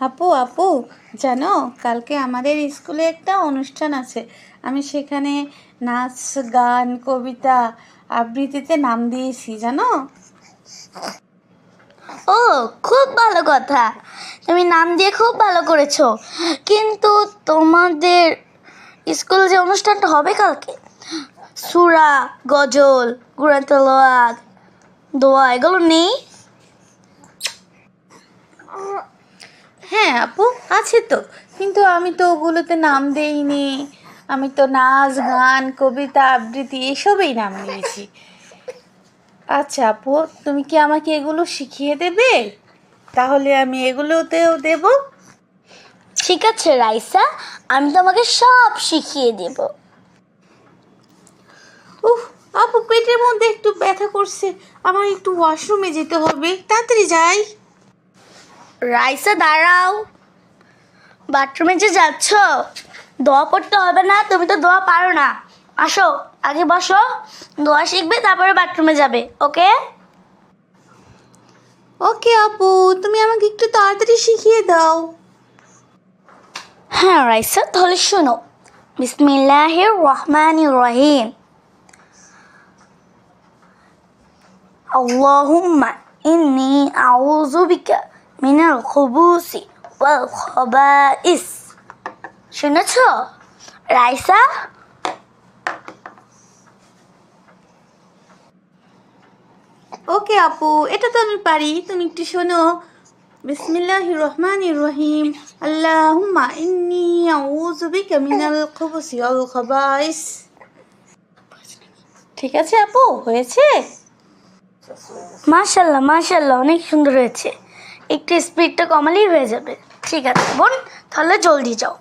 আপু আপু, জানো, কালকে আমাদের স্কুলে একটা অনুষ্ঠান আছে। আমি সেখানে নাচ, গান, কবিতা আবৃত্তিতে নাম দিয়েছি, জানো? ও, খুব ভালো কথা। তুমি নাম দিয়ে খুব ভালো করেছ। কিন্তু তোমাদের স্কুল যে অনুষ্ঠানটা হবে কালকে? সুরা, গজল গুরান দোয়া, এগুলো নেই? হ্যাঁ আপু আছে তো। কিন্তু আমি তো ওগুলোতে নাম দেইনি। আমি তো নাচ গান কবিতা আবৃত্তি এসবেই নাম দিয়েছি আচ্ছা আপু তুমি কি আমাকে এগুলো শিখিয়ে দেবে? তাহলে আমি এগুলোতেও দেব। ঠিক আছে রাইসা আমি তোমাকে সব শিখিয়ে দেব। উহ আপু পেটের মধ্যে একটু ব্যথা করছে। আমার একটু ওয়াশরুমে যেতে হবে। তাড়াতাড়ি যাই। রাইসা দাঁড়াও। বাথরুমে যে যাচ্ছ দোয়া পড়তে হবে না তুমি তো দোয়া পারো না। আসো আগে বসো দোয়া শিখবে তারপরে বাথরুমে যাবে ওকে? ওকে আপু তুমি আমাকে একটু তাড়াতাড়ি শিখিয়ে দাও। হ্যাঁ রাইসা তাহলে শোনো। বিসমিল্লাহির রহমানির রহিম। আল্লাহুম্মা ইন্নি আউযু বিকা মিনাল খুবুসি ওয়াল খাবাইস। শুনেছো? রাইসা? ওকে আপু এটা তো আমি পারি। তুমি একটু শোনো। বিসমিল্লাহ রহমান রহিম আল্লাহুম্মা ইন্নি আউযু বিকা মিনাল খুবুসি ওয়াল খাবাইস। ঠিক আছে আপু হয়েছে? মাশাল্লাহ মাশাল্লাহ অনেক সুন্দর হয়েছে। একটু স্পিডটা কমালেই হয়ে যাবে। ঠিক আছে বোন তাহলে জলদি যাও।